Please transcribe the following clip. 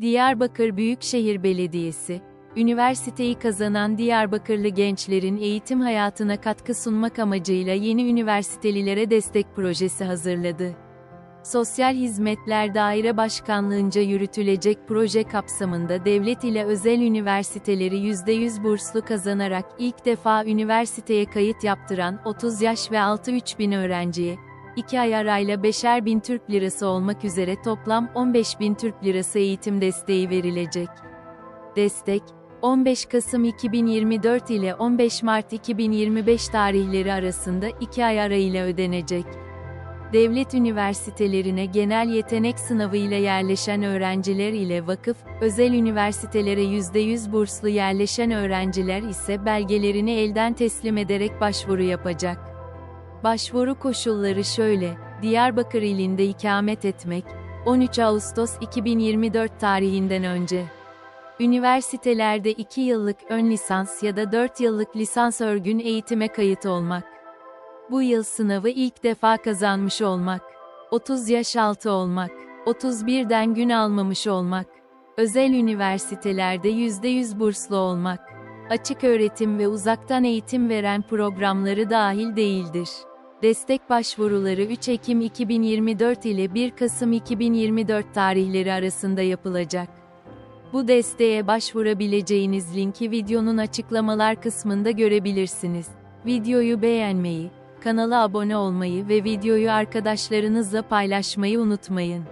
Diyarbakır Büyükşehir Belediyesi, üniversiteyi kazanan Diyarbakırlı gençlerin eğitim hayatına katkı sunmak amacıyla yeni üniversitelilere destek projesi hazırladı. Sosyal Hizmetler Daire Başkanlığınca yürütülecek proje kapsamında devlet ile özel üniversiteleri %100 burslu kazanarak ilk defa üniversiteye kayıt yaptıran 30 yaş ve altı 3000 öğrenciye, 2 ay arayla 5'er bin Türk Lirası olmak üzere toplam 15 bin Türk Lirası eğitim desteği verilecek. Destek, 15 Kasım 2024 ile 15 Mart 2025 tarihleri arasında 2 ay arayla ödenecek. Devlet üniversitelerine genel yetenek sınavı ile yerleşen öğrenciler ile vakıf, özel üniversitelere %100 burslu yerleşen öğrenciler ise belgelerini elden teslim ederek başvuru yapacak. Başvuru koşulları şöyle, Diyarbakır ilinde ikamet etmek, 13 Ağustos 2024 tarihinden önce. Üniversitelerde 2 yıllık ön lisans ya da 4 yıllık lisans örgün eğitime kayıt olmak. Bu yıl sınavı ilk defa kazanmış olmak. 30 yaş altı olmak. 31'den gün almamış olmak. Özel üniversitelerde %100 burslu olmak. Açık öğretim ve uzaktan eğitim veren programları dahil değildir. Destek başvuruları 3 Ekim 2024 ile 1 Kasım 2024 tarihleri arasında yapılacak. Bu desteğe başvurabileceğiniz linki videonun açıklamalar kısmında görebilirsiniz. Videoyu beğenmeyi, kanala abone olmayı ve videoyu arkadaşlarınızla paylaşmayı unutmayın.